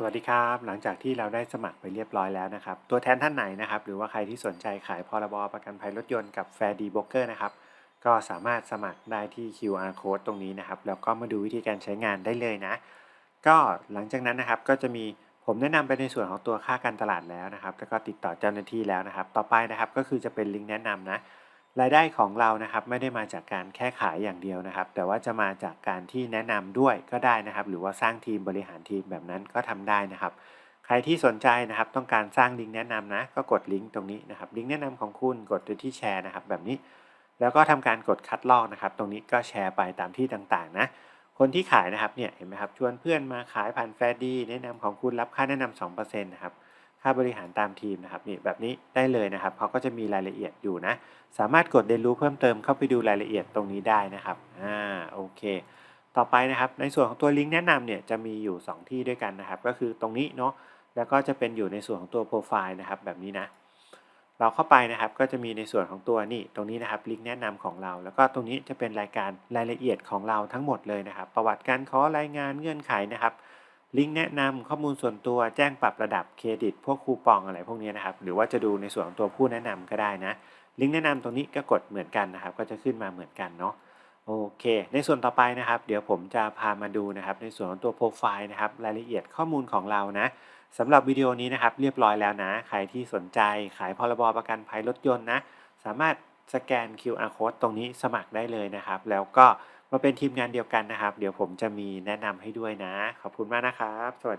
สวัสดีครับ หลังจากที่เราได้สมัครไปเรียบร้อยแล้วนะครับ ตัวแทนท่านไหนนะครับ หรือว่าใครที่สนใจขายพรบประกันภัยรถยนต์กับแฟร์ดีโบรกเกอร์นะครับ ก็สามารถสมัครได้ที่ QR code ตรงนี้นะครับ แล้วก็มาดูวิธีการใช้งานได้เลยนะ ก็หลังจากนั้นนะครับก็จะมีผมแนะนำไปในส่วนของตัวค่าการตลาดแล้วนะครับ แล้วก็ติดต่อเจ้าหน้าที่แล้วนะครับ ต่อไปนะครับก็คือจะเป็นลิงก์แนะนำนะ รายได้ของเรานะครับไม่ได้มาจากการแค่ขายอย่างเดียวนะครับ แต่ว่าจะมาจากการที่แนะนำด้วยก็ได้นะครับ หรือว่าสร้างทีมบริหารทีมแบบนั้นก็ทำได้นะครับ ใครที่สนใจนะครับต้องการสร้างลิงก์แนะนำนะก็กดลิงก์ตรงนี้นะครับลิงก์แนะนำของคุณกดไปที่แชร์นะครับ แบบนี้ แล้วก็ทำการกดคัดลอกนะครับ ตรงนี้ก็แชร์ไปตามที่ต่างๆนะคนที่ขายนะครับเนี่ยเห็นไหมครับชวนเพื่อนมาขายผ่านแฟร์ดีแนะนำของคุณรับค่าแนะนำ2%นะครับ ค่าบริหารตามทีมนะครับนี่แบบนี้ได้เลยนะครับเขาก็จะมีรายละเอียดอยู่นะ สามารถกดเรียนรู้เพิ่มเติมเข้าไปดูรายละเอียดตรงนี้ได้นะครับอ่าโอเค ต่อไปนะครับในส่วนของตัวลิงก์แนะนำเนี่ยจะมีอยู่ 2 ที่ด้วยกันนะครับ ก็คือตรงนี้เนาะแล้วก็จะเป็นอยู่ในส่วนของตัวโปรไฟล์นะครับแบบนี้นะเราเข้าไปนะครับก็จะมีในส่วนของตัวนี่ตรงนี้นะครับลิงก์แนะนำของเรา แล้วก็ตรงนี้จะเป็นรายการรายละเอียดของเราทั้งหมดเลยนะครับ ประวัติการขอรายงานเงื่อนไขนะครับ ลิงก์แนะนำข้อมูลส่วนตัวแจ้งปรับระดับเครดิต พวกคูปองอะไรพวกนี้นะครับ หรือว่าจะดูในส่วนของตัวผู้แนะนำก็ได้นะ ลิงก์แนะนำตรงนี้ก็กดเหมือนกันนะครับ ก็จะขึ้นมาเหมือนกันเนาะโอเค ในส่วนต่อไปนะครับ เดี๋ยวผมจะพามาดูนะครับ ในส่วนของตัวโปรไฟล์นะครับ รายละเอียดข้อมูลของเรานะสำหรับวิดีโอนี้นะครับ เรียบร้อยแล้วนะ ใครที่สนใจขายพรบประกันภัยรถยนต์นะ สามารถสแกน QR code ตรงนี้สมัครได้เลยนะครับ แล้วก็ มาเป็นทีมงานเดียวกันนะครับ เดี๋ยวผมจะมีแนะนำให้ด้วยนะ ขอบคุณมากนะครับสวัสดี